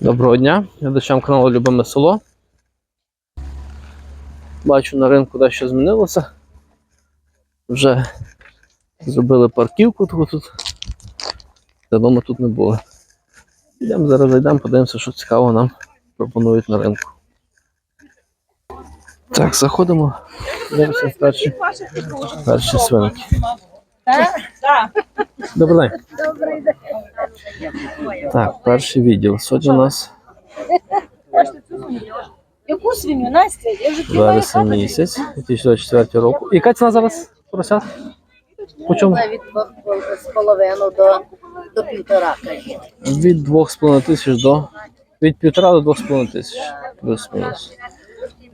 Доброго дня, глядачам каналу Любиме село. Бачу на ринку дещо змінилося. Вже зробили парківку таку тут. Давно тут не було. Йдемо зараз зайдемо, подивимося, що цікаво нам пропонують на ринку. Так, заходимо. Дивимося перші, перші свинки. Добрий день. Так, перший відділ. Сьогодні у нас Яку свиню, Настя? Я вже вересень місяць 2024 року. Яка ціна зараз поросят? По чому? від двох з половину до, до півтора, кажіть. Від 2,5 тисяч до від 1,5 до 2,5 тисяч. Плюс-мінус.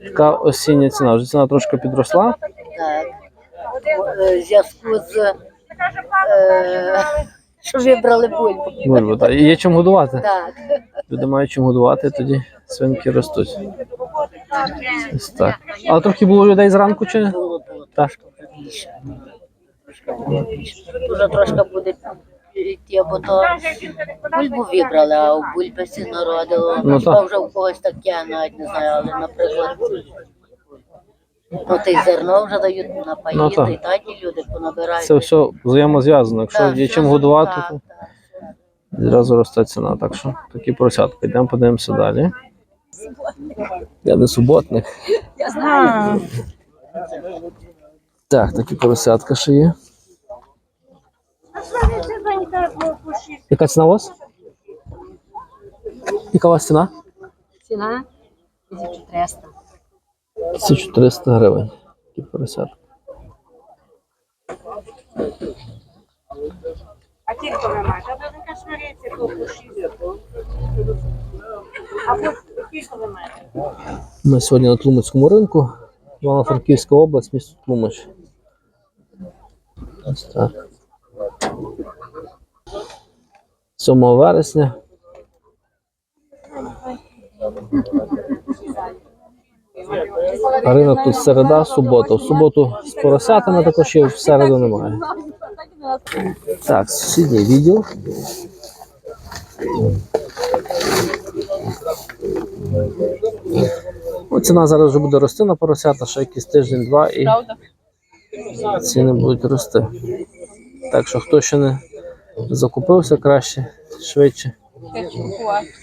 Така осіння ціна. Вже ціна трошки підросла. Так. Е, В зв'язку з е, що вибрали бульбу. Бульбу, так. І є чим годувати. Так. Люди мають чим годувати, тоді свинки ростуть. Ось так. Але трохи було людей зранку чи? Було було Так. більше. Трошки було більше. Вже трошки буде йти, бо то бульбу вибрали, а у бульбі всі народило. Ну, так. вже у когось таке, навіть не знаю, але наприклад. Ну, ти зерно вже дають напоїти, Ну, так. і такі люди понабирають. Це все взаємозв'язано. Якщо Так, є чим годувати, так, то так. зразу росте ціна. Так що такі поросятки. Йдемо подивимося далі. Я не суботник. Я знаю. Так, такі поросятка ще є. Яка ціна у вас? Яка у вас ціна? Ціна 1300. 1300 гривень. Такі поросятки. А ті, хто ви маєте, а ви то по шість. А ви ті, хто ви маєте? Ми сьогодні на Тлумацькому ринку. Івано-Франківська область, місто Тлумач. Ось так. 7 вересня. Ринок тут середа, субота. В суботу з поросятами також є, в середу немає. Так, сусідній відділ. Ну, ціна зараз вже буде рости на поросята, ще якийсь тиждень-два і ціни будуть рости. Так що хто ще не закупився краще, швидше.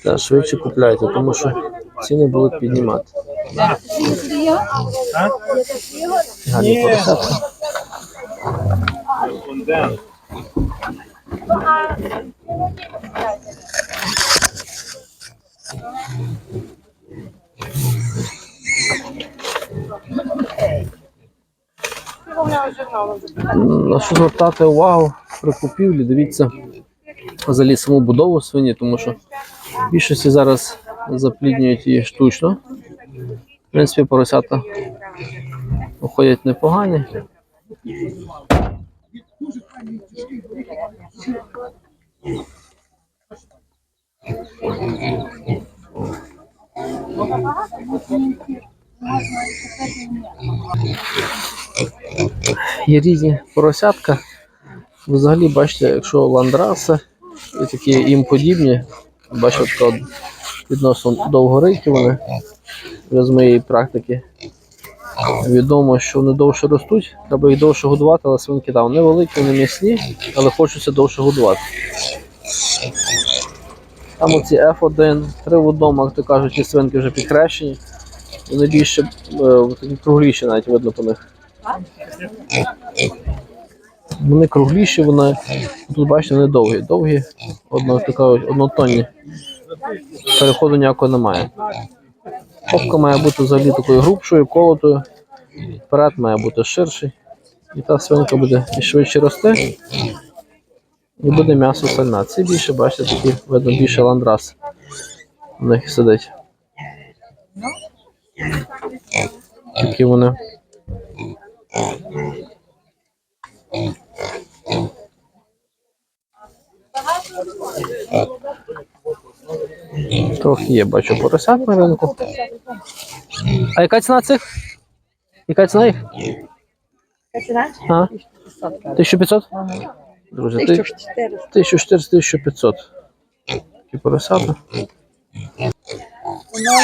Та, швидше купляйте, тому що ціни будуть піднімати. Гарні поросятки. На що звертати увагу при купівлі, дивіться взагалі саму будову свині, тому що більшості зараз запліднюють її штучно. В принципі, поросята виходять непогані. Є різні поросятка. Взагалі, бачите, якщо ландраси і такі їм подібні, бачите, відносно довгорикі вони вже з моєї практики. Відомо, що вони довше ростуть, треба їх довше годувати, але свинки там вони великі, вони м'ясні, але хочеться довше годувати. Там оці F1, три в одному, як то кажуть, ті свинки вже підхрещені. Вони більше е, такі кругліші навіть видно по них. Вони кругліші, вони тут бачите, вони довгі. Довгі, одно, однотонні. Переходу ніякого немає. Попка має бути взагалі такою грубшою, колотою. Вперед має бути ширший. І та свинка буде і швидше рости. І буде м'ясо сальна. Ці більше, бачите, такі, видно, більше ландрас. У них сидить. Такі вони. Трохи є, бачу, поросят на ринку. А яка ціна цих? Яка ціна їх? А? 1500? Друзі, ти- 1400-1500. Такі поросята.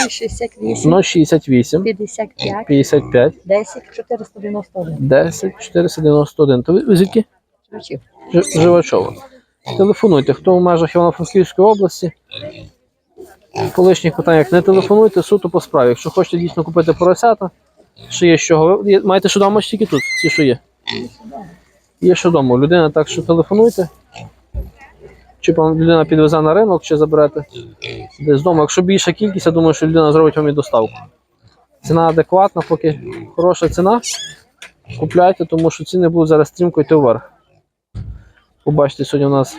068 068 55 55 10 491. 10 491. То ви звідки? Живачова. Телефонуйте, хто в межах Івано-Франківської області. По лишніх питаннях не телефонуйте, суто по справі. Якщо хочете дійсно купити поросята, що є. Ви маєте що вдома тільки тут? Ці що є? Є що вдома. Людина, так що телефонуйте. Чи вам людина підвезе на ринок, чи заберете десь вдома. Якщо більша кількість, я думаю, що людина зробить вам і доставку. Ціна адекватна, поки хороша ціна. Купляйте, тому що ціни будуть зараз стрімко йти вверх. Побачите, сьогодні у нас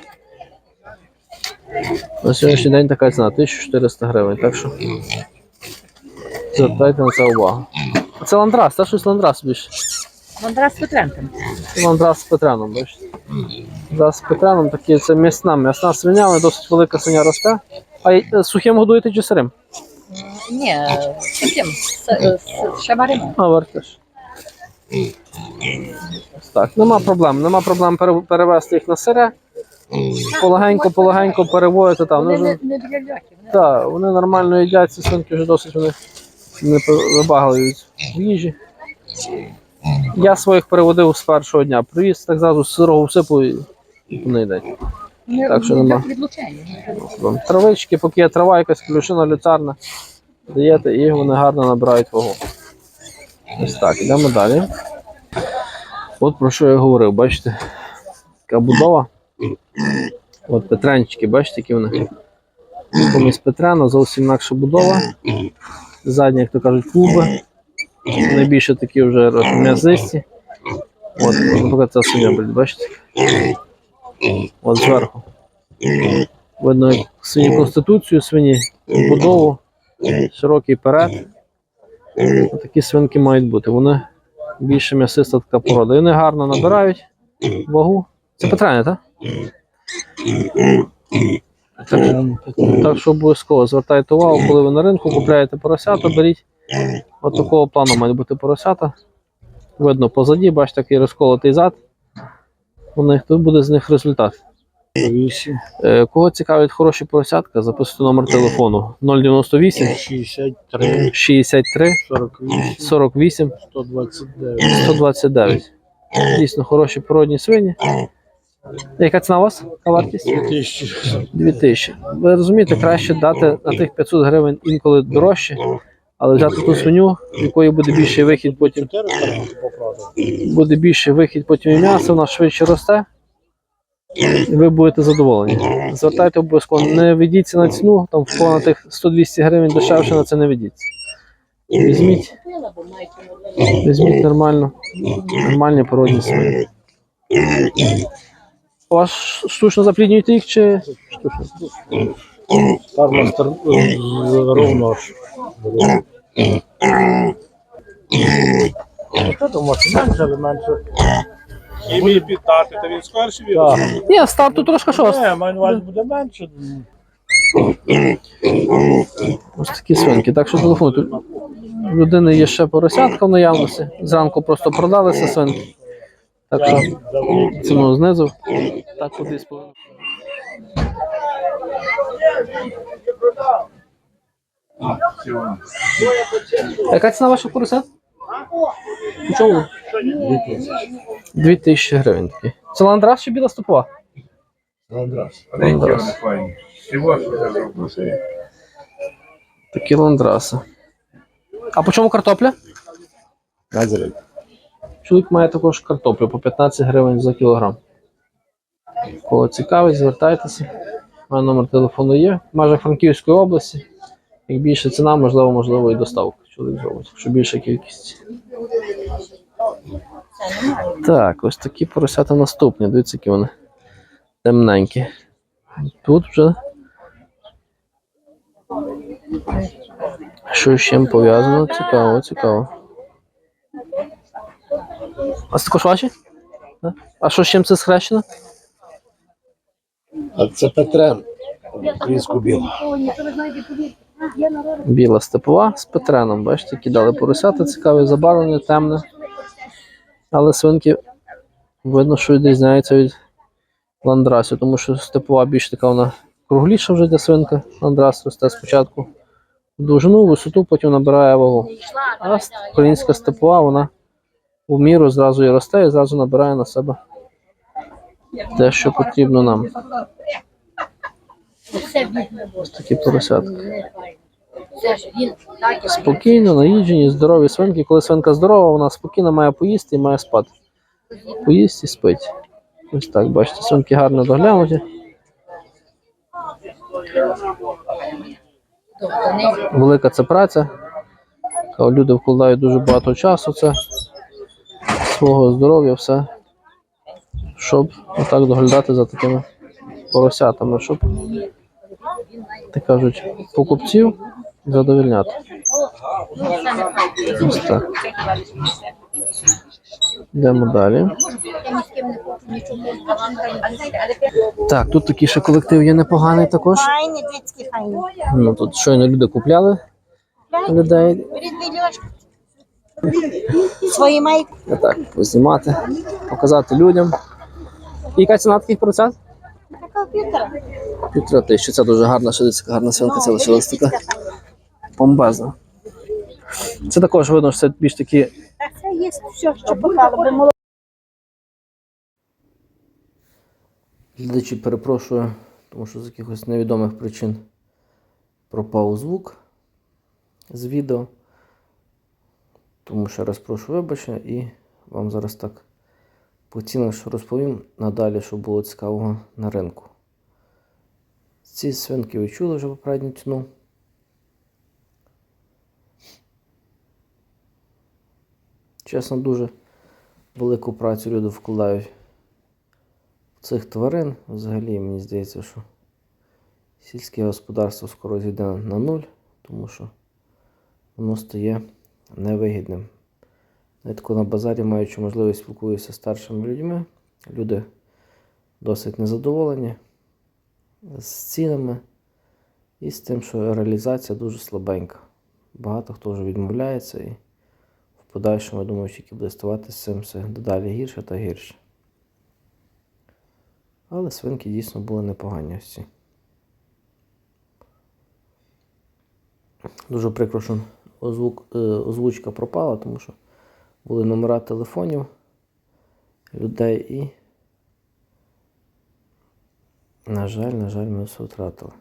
на сьогоднішній день така ціна 1400 гривень. Так що звертайте на це увагу. Це ландрас, та щось ландрас більше. Мандрас Петренко. Це ландрас з Петреном, бачите. Ландрас з Петреном такі, це м'ясна, м'ясна свиня, вона досить велика свиня росте. А е, сухим годуєте чи сирим? Ні, таким, з, з шабарином. А, вертиш. Так, нема проблем. Нема проблем перевести їх на сире. Полегенько, полегенько переводити там. Вони Ну, вже- не, не для вони- Так, вони нормально їдять, ці свинки вже досить вони не вибагливають в їжі. Я своїх переводив з першого дня. Привіз так зразу з сирого всипу і і вони йдуть. Так що нема. Травички, поки є трава, якась клюшина люцарна, даєте і вони гарно набирають вагу. Ось так, йдемо далі. От про що я говорив, бачите? Така будова. От Петренчики, бачите, які вони. Помість Петрена зовсім інакша будова. Задні, як то кажуть, клуби. Найбільше такі вже м'язисті. От, наприклад, ця свиня, бачите? От зверху. Видно свині конституцію, свині будову, широкий перед. Такі свинки мають бути. Вони більше м'ясиста така порода. І вони гарно набирають вагу. Це Петрання, так? Так, так що обов'язково звертайте увагу, коли ви на ринку купляєте поросята, беріть. От такого плану мають бути поросята. Видно позаді, бачите, такий розколотий зад. У них тут буде з них результат. Е, Кого цікавить хороші поросятка, записуйте номер телефону 098 63, 63 48, 48 129. 129. Дійсно хороші породні свині. Яка ціна у вас? Яка вартість? Тисячі. 2000. Ви розумієте, краще дати на тих 500 гривень інколи дорожче, але взяти ту свиню, в якої буде більший вихід, потім 400 грамів поправив. буде більший вихід потім і м'ясо, вона швидше росте. І ви будете задоволені. Звертайте обов'язково, не ведіться на ціну, там на тих 100-200 гривень дешевше на це не ведіться. Візьміть, візьміть нормально, нормальні породні свині. У вас штучно запліднюєте їх чи штучно? Фармастер ровно ж. Ну, Що думаєш, менше, але менше. Хімії піддати, то він скорше Так. Ні, старту трошки що. Не, маю буде менше. Ось такі свинки. Так що телефонуйте. У людини є ще поросятка в наявності. Зранку просто продалися свинки. Так що ціну знизу. Так по 2,5. Яка ціна ваша поросят? У чому? Дві тисячі гривень. такі. Це ландрас чи біла стопова? Ландрас. Такі ландраси. А по чому картопля? Чоловік має також картоплю по 15 гривень за кілограм. Кого цікавить, звертайтеся. У мене номер телефону є. Межах Франківської області. Як більше ціна, можливо, можливо і доставка. Чоловік зробить, якщо більша кількість. Так, ось такі поросята наступні. Дивіться, які вони темненькі. Тут вже. Що з чим пов'язано? Цікаво, цікаво. А це також ваші? Да? А що з чим це схрещено? А це Петрен. Українську білу. Біла степова з петреном. Бачите, кидали поросята, цікаве забарвлення, темне. Але свинки видно, що відрізняються від ландрасів, тому що степова більш така вона кругліша вже для свинка. Ландрас росте спочатку в довжину, висоту, потім набирає вагу. А українська степова, вона в міру зразу і росте, і зразу набирає на себе те, що потрібно нам. Ось такі поросятки. Спокійно, наїджені, здорові свинки. Коли свинка здорова, вона спокійно має поїсти і має спати. Поїсть і спить. Ось так, бачите, свинки гарно доглянуті. Велика це праця. Люди вкладають дуже багато часу, це свого здоров'я, все. Щоб отак доглядати за такими поросятами, щоб, так кажуть, покупців задовільняти. Ось так. Йдемо далі. Так, тут такий ще колектив є непоганий також. Ну тут щойно люди купляли людей. Свої майки. Так, познімати, показати людям. І яка ціна таких поросят? Півтора. Півтора тисячі. Це дуже гарна шедицька, гарна свинка, це лишилась така бомбезна. Це також видно, що це більш такі це є все, що попало. Би. Глядачі перепрошую, тому що з якихось невідомих причин пропав звук з відео. Тому ще раз прошу вибачення і вам зараз так по цінах що розповім надалі, що було цікавого на ринку. Ці свинки ви чули вже попередню ціну. Чесно, дуже велику працю люди вкладають в цих тварин взагалі мені здається, що сільське господарство скоро зійде на нуль, тому що воно стає невигідним. Коли на базарі, маючи можливість спілкуюся з старшими людьми, люди досить незадоволені з цінами і з тим, що реалізація дуже слабенька. Багато хто вже відмовляється і в подальшому, я думаю, тільки буде ставати з цим все дедалі гірше та гірше. Але свинки дійсно були непогані ці. Дуже прикро, що озвук, е, озвучка пропала, тому що були номера телефонів людей і, на жаль, на жаль, ми все втратили.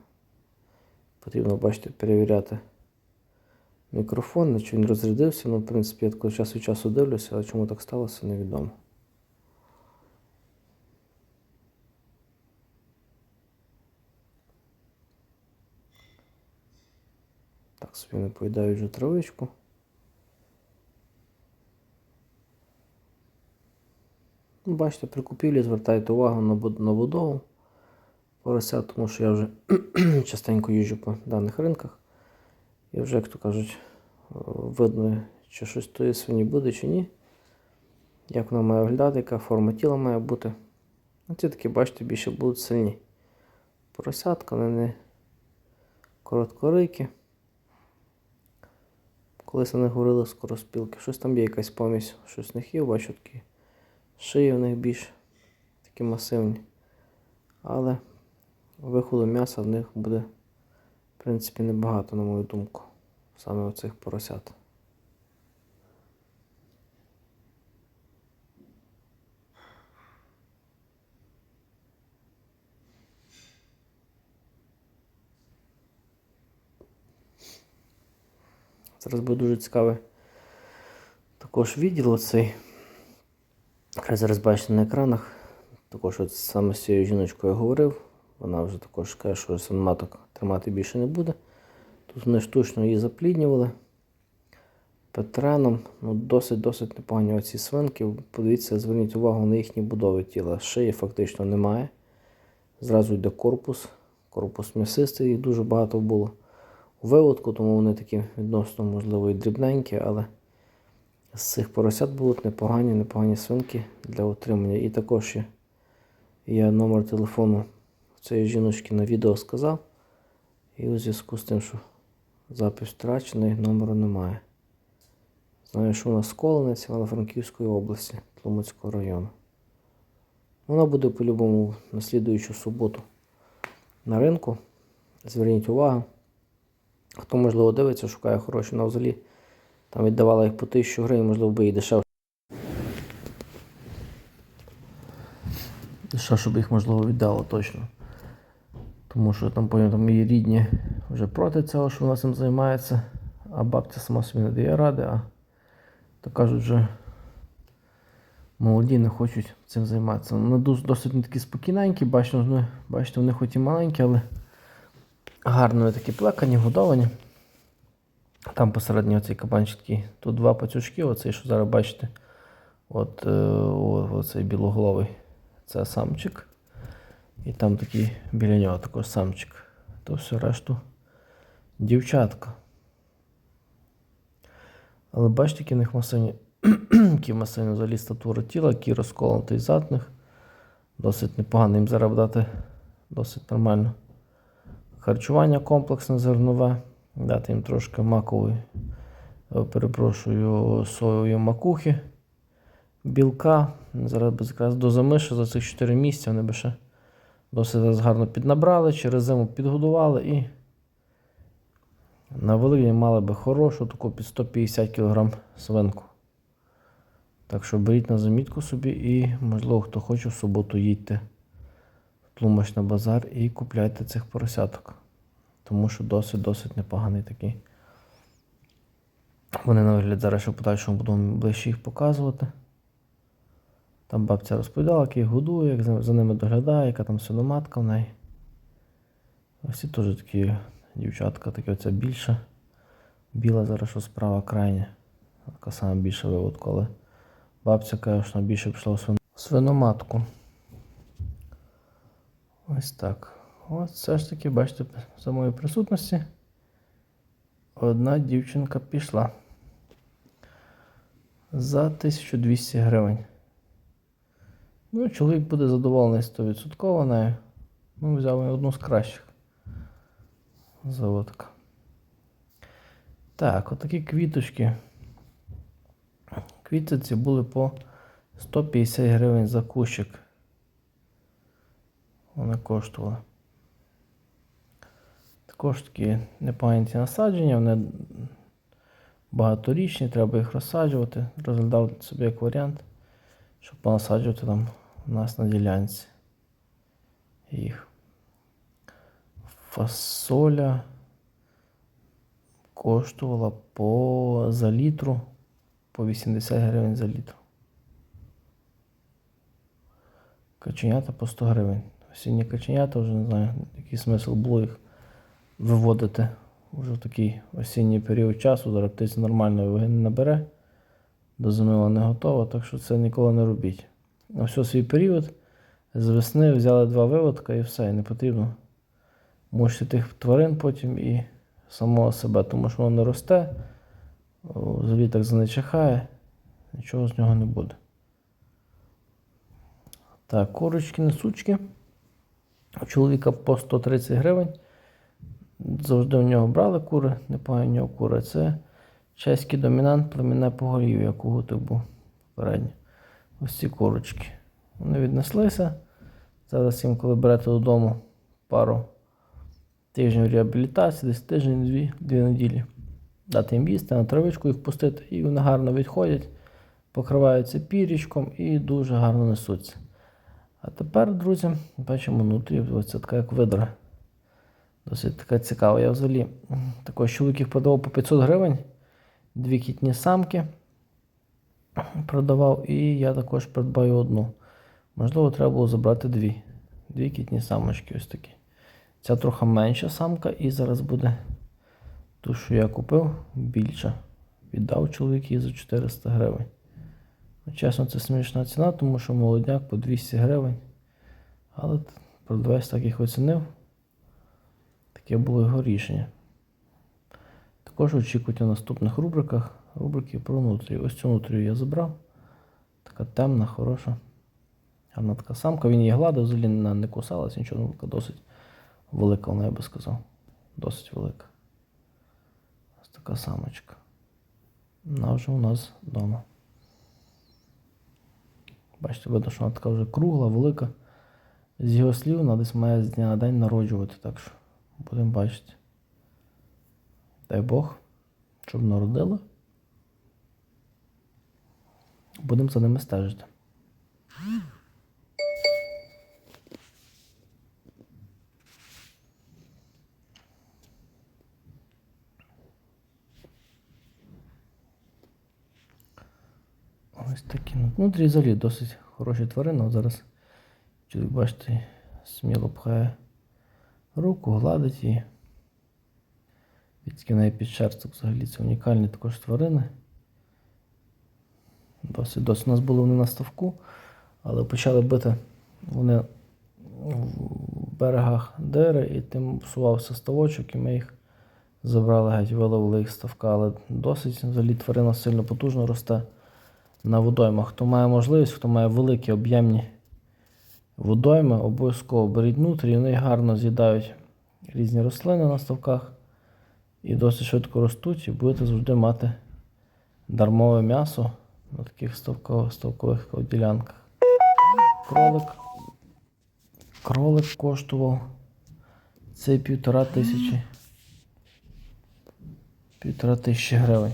Потрібно, бачите, перевіряти мікрофон, чи він розрядився. Ну, в принципі, я час від часу дивлюся, але чому так сталося, невідомо. Так, собі не поїдають вже травичку. Ну, Бачите, при купівлі звертайте увагу на, будову порося, тому що я вже частенько їжджу по даних ринках. І вже, як то кажуть, е, видно, чи щось тої свині буде, чи ні. Як вона має виглядати, яка форма тіла має бути. Ну, Ці такі, бачите, більше будуть сильні. Поросятка, вони не короткорики. Колись вони говорили скороспілки. Щось там є якась помість, щось в них є, бачу такі шиї в них більш такі масивні. Але виходу м'яса в них буде, в принципі, небагато, на мою думку, саме оцих поросят. Зараз буде дуже цікавий також відділ оцей. Якраз зараз бачите на екранах. Також от саме з цією жіночкою я говорив. Вона вже також каже, що свиноматок тримати більше не буде. Тут вони штучно її запліднювали. Петреном. Ну, досить-досить непогані оці свинки. Подивіться, зверніть увагу на їхні будови тіла. Шиї фактично немає. Зразу йде корпус. Корпус м'ясистий, їх дуже багато було у виводку, тому вони такі відносно, можливо, і дрібненькі, але з цих поросят будуть непогані, непогані свинки для отримання. І також я номер телефону цієї жіночки на відео сказав. І у зв'язку з тим, що запис втрачений, номеру немає. Знаю, що вона з Колинець, Івано-Франківської області, Тлумацького району. Вона буде по-любому на слідуючу суботу на ринку. Зверніть увагу. Хто, можливо, дивиться, шукає хороші на взагалі. Там віддавала їх по 1000 гривень, можливо, би і дешевше. Ще, щоб їх, можливо, віддало точно. Тому що там, потім, там мої рідні вже проти цього, що вона цим займається, а бабця сама собі не дає ради, а то кажуть, вже молоді не хочуть цим займатися. Вони досить не такі спокійненькі, бачите, вони, бачите, вони хоч і маленькі, але гарно такі плекані, годовані. Там посередині оцей кабанчик такий. Тут два пацючки, оцей, що зараз бачите. От е, оцей білоголовий. Це самчик. І там такий біля нього також самчик. То все решту дівчатка. Але бачите, які в них масивні, які масивні взагалі статура тіла, які розколотий зад в. Досить непогано їм зараз дати досить нормально. Харчування комплексне зернове. Дати їм трошки макової, е, перепрошую, соєвої макухи, білка. Зараз би якраз до зими за цих 4 місяці вони би ще досить гарно піднабрали, через зиму підгодували і на Великдень мали би хорошу таку під 150 кг свинку. Так що беріть на замітку собі і, можливо, хто хоче в суботу їдьте Тлумач на базар і купляйте цих поросяток. Тому що досить-досить непоганий такий. Вони на вигляд зараз ще подальшому будемо ближче їх показувати. Там бабця розповідала, як їх годує, як за- ними доглядає, яка там свиноматка в неї. Ось теж такі дівчатка, такі оця більша. Біла зараз що справа крайня. Така сама більша виводка, але бабця каже, що вона більше пішла свин- свиноматку. Ось так. Ось все ж таки, бачите, за моєї присутності. Одна дівчинка пішла. За 1200 гривень. Ну, чоловік буде задоволений 100% нею. Ну, взяв одну з кращих. Заводка. Так, отакі квіточки. Квіти ці були по 150 гривень за кущик. Вони коштували. Також такі непогані ці насадження, вони багаторічні, треба їх розсаджувати. Розглядав собі як варіант, щоб понасаджувати там у нас на ділянці їх. Фасоля коштувала по за літру по 80 гривень за літр. Каченята по 100 гривень. Осінні каченята вже не знаю, який смисл було їх виводити вже в такий осінній період часу. Зараз птиця нормальної ваги не набере. До зими вона не готова, так що це ніколи не робіть. На все свій період з весни взяли два виводка і все, і не потрібно. Мучити тих тварин потім і самого себе, тому що воно не росте, взагалі так занечихає, нічого з нього не буде. Так, курочки, несучки. У чоловіка по 130 гривень. Завжди у нього брали кури, непогані у нього кури. Це чеський домінант, племінне поголів'я, як у гутик був попередньо. Ось ці курочки. Вони віднеслися. Зараз їм, коли берете додому пару тижнів реабілітації, десь тиждень, дві, дві неділі. Дати їм їсти, на травичку їх пустити, і вони гарно відходять, покриваються пірічком і дуже гарно несуться. А тепер, друзі, бачимо внутрі, ось це така як видра. Досить така цікава. Я взагалі також чоловік їх продавав по 500 гривень. Дві кітні самки продавав, і я також придбаю одну. Можливо, треба було забрати дві. Дві кітні самочки ось такі. Ця трохи менша самка, і зараз буде ту, що я купив, більша. Віддав чоловік її за 400 гривень. Ну, Чесно, це смішна ціна, тому що молодняк по 200 гривень. Але продавець так їх оцінив. Таке було його рішення. Також очікуйте в наступних рубриках рубрики про нутрію. Ось цю нутрію я забрав. Така темна, хороша. Гарна така самка. Він її гладив, взагалі не не кусалась, нічого, ну, така досить велика, вона я би сказав. Досить велика. Ось така самочка. Вона вже у нас вдома. Бачите, видно, що вона така вже кругла, велика. З його слів, вона десь має з дня на день народжувати, так що будемо бачити. Дай Бог, щоб народила. Будемо за ними стежити. Ось такі. Ну, внутрі взагалі досить хороші тварини. От зараз чоловік, бачите, сміло пхає руку, гладить її. Відки неї під шерсток взагалі це унікальні також тварини. Досить, досить у нас були вони на ставку, але почали бити вони в берегах Дери і тим псувався ставочок, і ми їх забрали геть, виловили їх ставка. Але досить взагалі тварина сильно потужно росте на водоймах. Хто має можливість, хто має великі об'ємні водойми, обов'язково беріть внутрі, і вони гарно з'їдають різні рослини на ставках і досить швидко ростуть, і будете завжди мати дармове м'ясо на таких ставкових, ставкових ділянках. Кролик. Кролик коштував цей півтора тисячі. Півтора тисячі гривень.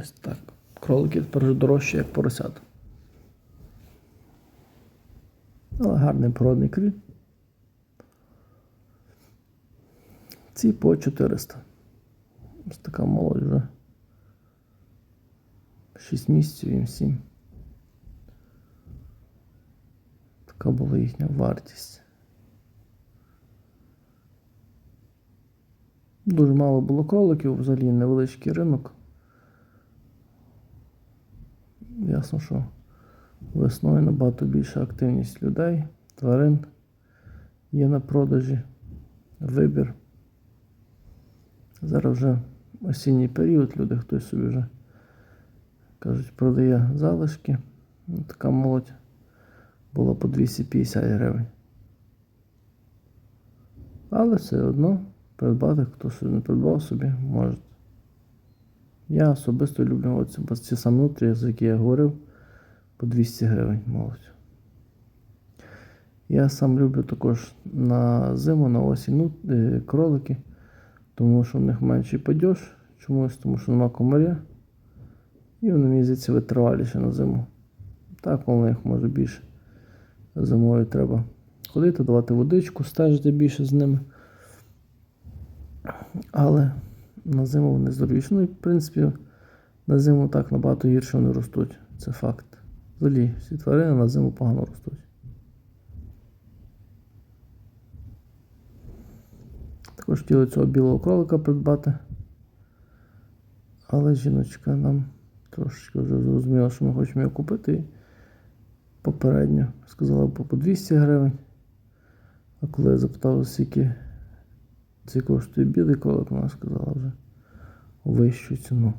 Ось так. Кролики тепер вже дорожчі, як поросята. Але гарний породний кріль. Ці по 400. Ось така молодь вже. 6 місяців їм 7. Така була їхня вартість. Дуже мало було кроликів, взагалі невеличкий ринок. Ясно, що весною набагато більша активність людей, тварин є на продажі, вибір. Зараз вже осінній період, люди хтось собі вже кажуть, продає залишки. Ну, Така молодь була по 250 гривень. Але все одно придбати, хто собі не придбав собі, може. Я особисто люблю оці, ці самі нутрі, за які я говорив, по 200 гривень молодь. Я сам люблю також на зиму, на осінь ну, е, кролики, тому що в них менший падеж, чомусь, тому що нема комаря. І вони мені здається витриваліші на зиму. Так, у них може більше. Зимою треба ходити, давати водичку, стежити більше з ними. Але на зиму вони здоровіші. Ну і в принципі на зиму так набагато гірше вони ростуть. Це факт. Взагалі, всі тварини на зиму погано ростуть. Також хотіли цього білого кролика придбати. Але жіночка нам трошечки вже зрозуміла, що ми хочемо його купити. І попередньо сказала по 200 гривень. А коли я запитав, скільки це коштує білий кролик, вона сказала вже вищу ціну.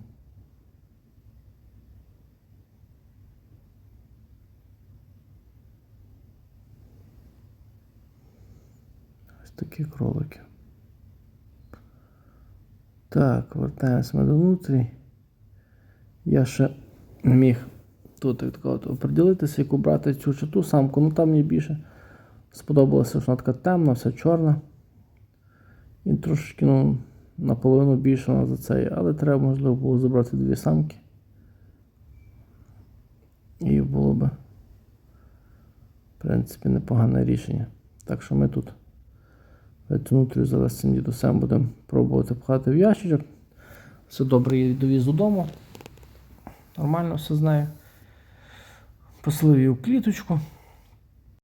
Ось такі кролики. Так, вертаємося ми до внутрі. Я ще міг тут як такого оприділитися, яку брати цю чи ту самку. Ну там мені більше сподобалося, що вона така темна, вся чорна. І трошечки ну, наполовину більше за це. Але треба, можливо, було забрати дві самки. І було би, в принципі, непогане рішення. Так що ми тут цю зараз цим дідусем будемо пробувати пхати в ящичок. Все добре, я довіз додому. Нормально все знаю. Поселив її в кліточку.